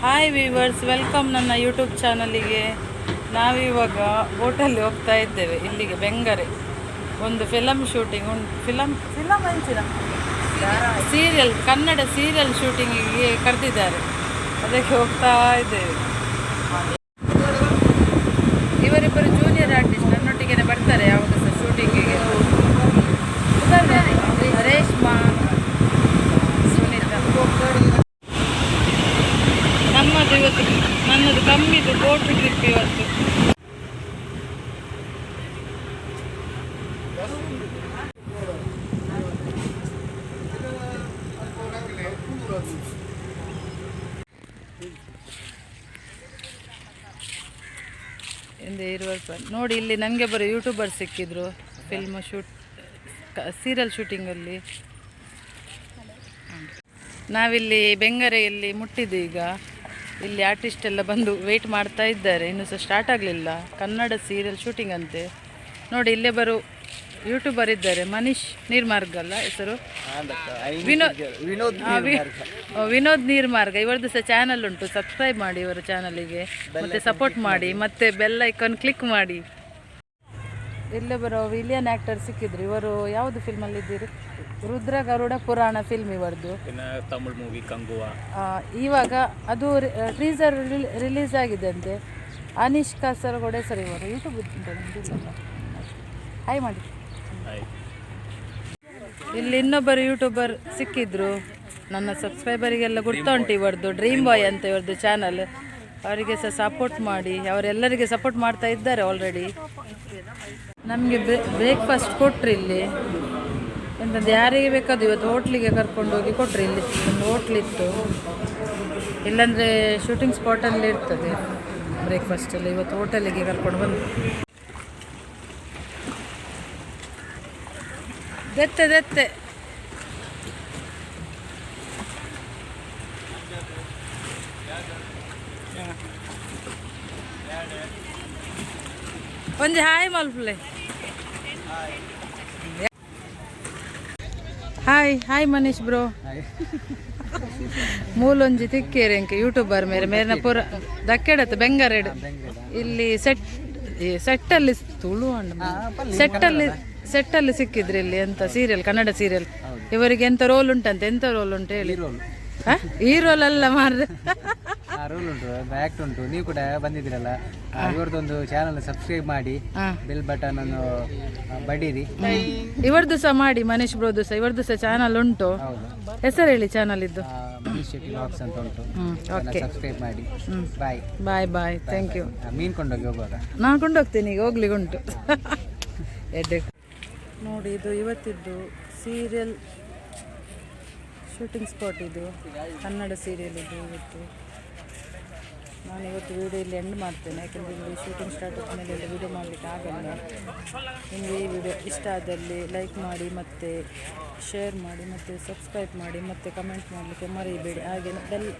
Hi viewers welcome ನನ್ನ YouTube ಚಾನಲಿಗೆ ನಾವಿವಾಗ ಬೋಟಲ್ಲಿ ಹೋಗ್ತಾ ಇದ್ದೇವೆ. ಇಲ್ಲಿಗೆ ಬೆಂಗರೆ ಒಂದು ಫಿಲಮ್ ಶೂಟಿಂಗ್ ಉಂಟು. ಫಿಲಮ್ ಫಿಲಮ್ ಅಂಚಿನ ಸೀರಿಯಲ್ ಕನ್ನಡ ಸೀರಿಯಲ್ ಶೂಟಿಂಗಿಗೆ ಕರೆದಿದ್ದಾರೆ. ಅದಕ್ಕೆ ಹೋಗ್ತಾ ಇದ್ದೇವೆ. ಕಮ್ಮಿದು ಬೋಟ್ ಟ್ರಿಪ್ ಇವತ್ತು ಇರುವ ನೋಡಿ ಇಲ್ಲಿ ನನಗೆ ಬರೋ ಯೂಟ್ಯೂಬರ್ ಸಿಕ್ಕಿದ್ರು ಫಿಲ್ಮ್ ಶೂಟ್ ಸೀರಿಯಲ್ ಶೂಟಿಂಗಲ್ಲಿ ನಾವಿಲ್ಲಿ ಬೆಂಗರೆಯಲ್ಲಿ ಮುಟ್ಟಿದ್ದು ಈಗ. ಇಲ್ಲಿ ಆರ್ಟಿಸ್ಟ್ ಎಲ್ಲ ಬಂದು ವೆಯ್ಟ್ ಮಾಡ್ತಾ ಇದ್ದಾರೆ. ಇನ್ನೂ ಸಹ ಸ್ಟಾರ್ಟ್ ಆಗಲಿಲ್ಲ. ಕನ್ನಡ ಸೀರಿಯಲ್ ಶೂಟಿಂಗ್ ಅಂತೆ. ನೋಡಿ ಇಲ್ಲೇ ಬರೋ ಯೂಟ್ಯೂಬರ್ ಇದ್ದಾರೆ. ಮನೀಶ್ ನೀರ್ಮಾರ್ಗ ಅಲ್ಲ ಹೆಸರು? ವಿನೋದ್ ವಿನೋದ್ ನೀರ್ಮಾರ್ಗ. ಇವರದ್ದು ಸಹ ಚಾನಲ್ ಉಂಟು. ಸಬ್ಸ್ಕ್ರೈಬ್ ಮಾಡಿ ಇವರ ಚಾನಲಿಗೆ ಮತ್ತೆ ಸಪೋರ್ಟ್ ಮಾಡಿ. ಮತ್ತೆ ಬೆಲ್ ಐಕಾನ್ ಕ್ಲಿಕ್ ಮಾಡಿ. ಇಲ್ಲೇ ಬರೋ ವಿಲಿಯನ್ ಆ್ಯಕ್ಟರ್ ಸಿಕ್ಕಿದ್ರು. ಇವರು ಯಾವುದು ಫಿಲ್ಮಲ್ಲಿ ಇದ್ದೀರಿ ರುದ್ರ ಗರುಡ ಪುರಾಣ ಫಿಲ್ಮ್ ಇವರದು. ಇನ್ನು ಮೂವಿ ಕಂಗುವ. ಇವಾಗ ಅದು ಟ್ರೀಸರ್ ರಿಲೀಸ್ ಆಗಿದೆ ಅಂತೆ ಅನೀಶ್ ಕಾಸರಗೋಡೆ ಸರ್ ಇವರು. ಯೂಟ್ಯೂಬ್ ಹಾಯ್ ಮಾಡಿ. ಇಲ್ಲಿ ಇನ್ನೊಬ್ಬರು ಯೂಟ್ಯೂಬರ್ ಸಿಕ್ಕಿದ್ರು. ನನ್ನ ಸಬ್ಸ್ಕ್ರೈಬರಿಗೆಲ್ಲ ಉಂಟು ಇವರದು. ಡ್ರೀಮ್ ಬಾಯ್ ಅಂತ ಇವರದ್ದು ಚಾನಲ್ ಅವರಿಗೆ ಸಹ ಸಪೋರ್ಟ್ ಮಾಡಿ. ಅವರೆಲ್ಲರಿಗೆ ಸಪೋರ್ಟ್ ಮಾಡ್ತಾ ಇದ್ದಾರೆ ಆಲ್ರೆಡಿ ನಮಗೆ ಬ್ರೇಕ್ಫಾಸ್ಟ್ ಕೊಟ್ಟರು ಇಲ್ಲಿ. ಎಂತಂದು ಯಾರಿಗೆ ಬೇಕಾದ ಇವತ್ತು ಹೋಟ್ಲಿಗೆ ಕರ್ಕೊಂಡು ಹೋಗಿ ಕೊಟ್ರಿ ಇಲ್ಲಿ ಒಂದು ಹೋಟ್ಲಿತ್ತು ಇಲ್ಲಾಂದರೆ ಶೂಟಿಂಗ್ ಸ್ಪಾಟಲ್ಲಿ ಇರ್ತದೆ ಬ್ರೇಕ್ಫಾಸ್ಟಲ್ಲಿ ಇವತ್ತು ಹೋಟೆಲಿಗೆ ಕರ್ಕೊಂಡು ಬಂದು. ದತ್ತೆ ದತ್ತೆ. ಒಂದು ಹಾಯ್ ಮಲ್ಪಲೆ. ಹಾಯ್ ಹಾಯ್ ಮನೀಶ್ ಬ್ರೋ ಮೂಲೊಂಜಿ ತಿಕ್ಕೇರಿ ಅಂಕ ಯೂಟ್ಯೂಬರ್ ಮೇರೆ. ಮೇರಿನ ಪೂರ ದಕ್ಕೆಡತ್ ಬೆಂಗರೆಡ್. ಇಲ್ಲಿ ಸೆಟ್ ಸೆಟ್ಟಲ್ಲಿ ತುಳು ಸೆಟ್ಟಲ್ಲಿ ಸೆಟ್ಟಲ್ಲಿ ಸಿಕ್ಕಿದ್ರಿ ಇಲ್ಲಿ ಎಂತ ಸೀರಿಯಲ್ ಕನ್ನಡ ಸೀರಿಯಲ್ ಇವರಿಗೆ ಎಂತ ರೋಲ್ ಉಂಟಂತೆ ಎಂತ ರೋಲ್ ಉಂಟು ಹೇಳಿ. ಆ ಈ ರೋಲ್ ಅಲ್ಲ ಮಾರ್ರೆ ರೋಲ್ ಉಂಟು ಆಕ್ಟ್ ಉಂಟು. ನೀವು ಕೂಡ ಬಂದಿದ್ದೀರಲ್ಲ? ಇವರದೊಂದು ಚಾನಲ್ ಸಬ್ಸ್ಕ್ರೈಬ್ ಮಾಡಿ. ಬೆಲ್ ಬಟನ್ ಅನ್ನು ಬಡೀರಿ. ಇವರದ್ದು ಸಹ ಮಾಡಿ ಮನೀಶ್ ಬ್ರೋದು ಸಹ. ಇವರದ್ದು ಸಹ ಚಾನಲ್ ಉಂಟು. ಹೆಸರು ಹೇಳಿ ಚಾನಲ್ ಇದ್ದು. ಆ, ಮನೀಶ್ ಶೆಟ್ಟಿ ಬ್ಲಾಗ್ಸ್ ಅಂತ ಉಂಟು. ಓಕೆ ಸಬ್ಸ್ಕ್ರೈಬ್ ಮಾಡಿ. ಬಾಯ್ ಬಾಯ್ ಬಾಯ್ ಥ್ಯಾಂಕ್ ಯು ಮೀನ್ ಕೊಂಡೋಗಿ ಹೋಗುವಾಗ? ನಾನು ಕೊಂಡೋಗ್ತೀನಿ ಈಗ ಹೋಗ್ಲಿಕ್ಕೆ ಉಂಟು. ಎಡ್ಡೆ ನೋಡಿ ಇದು ಇವತ್ತಿದ್ದು ಸೀರಿಯಲ್ ಶೂಟಿಂಗ್ ಸ್ಪಾಟ್ ಇದು. ಕನ್ನಡ ಸೀರಿಯಲ್ ಇದು ಇವತ್ತು. ನಾನು ಇವತ್ತು ವೀಡಿಯೋ ಇಲ್ಲಿ ಎಂಡ್ ಮಾಡ್ತೇನೆ. ಯಾಕೆಂದರೆ ಇಲ್ಲಿ ಶೂಟಿಂಗ್ ಸ್ಟಾರ್ಟ್ ಆದಮೇಲೆ ಎಲ್ಲ ವೀಡಿಯೋ ಮಾಡಲಿಕ್ಕೆ ಆಗಲ್ಲ. ನಿಮಗೆ ಈ ವಿಡಿಯೋ ಇಷ್ಟ ಆದಲ್ಲಿ ಲೈಕ್ ಮಾಡಿ ಮತ್ತು ಶೇರ್ ಮಾಡಿ ಮತ್ತು ಸಬ್ಸ್ಕ್ರೈಬ್ ಮಾಡಿ ಮತ್ತು ಕಮೆಂಟ್ ಮಾಡಲಿಕ್ಕೆ ಮರೆಯಬೇಡಿ ಹಾಗೆ ಬೆಲ್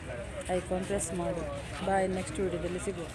ಐಕಾನ್ ಪ್ರೆಸ್ ಮಾಡಿ. ಬಾಯ್ ನೆಕ್ಸ್ಟ್ ವೀಡಿಯೋದಲ್ಲಿ ಸಿಗುವ.